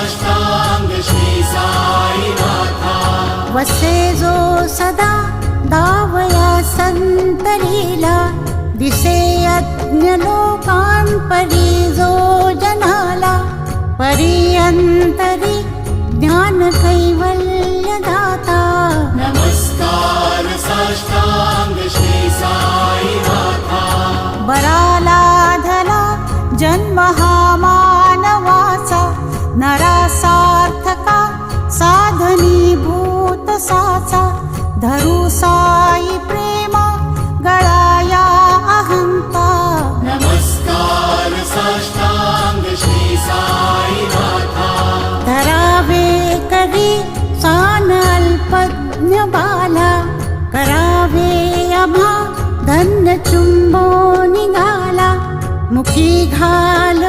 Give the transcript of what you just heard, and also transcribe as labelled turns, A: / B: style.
A: साष्टांग श्री साईनाथा
B: वसे जो सदा दावया संतरीला दिसे यज्ञ लोकान् परी जो जनाला परियन्तरी ज्ञान कैवल्य दाता
A: नमस्कार साष्टांग श्री साईनाथा।
B: बरालाधला जन्म हा मानवाचा नरासार्थका साधनीभूत साचा धरू साई प्रेम गळाया अहंता।
A: नमस्कार साष्टांग श्री साईनाथा।
B: धरावे करी सान अल्पज्ञ बाला करावे अभा धन्य चुंबो निघाला मुखी घाल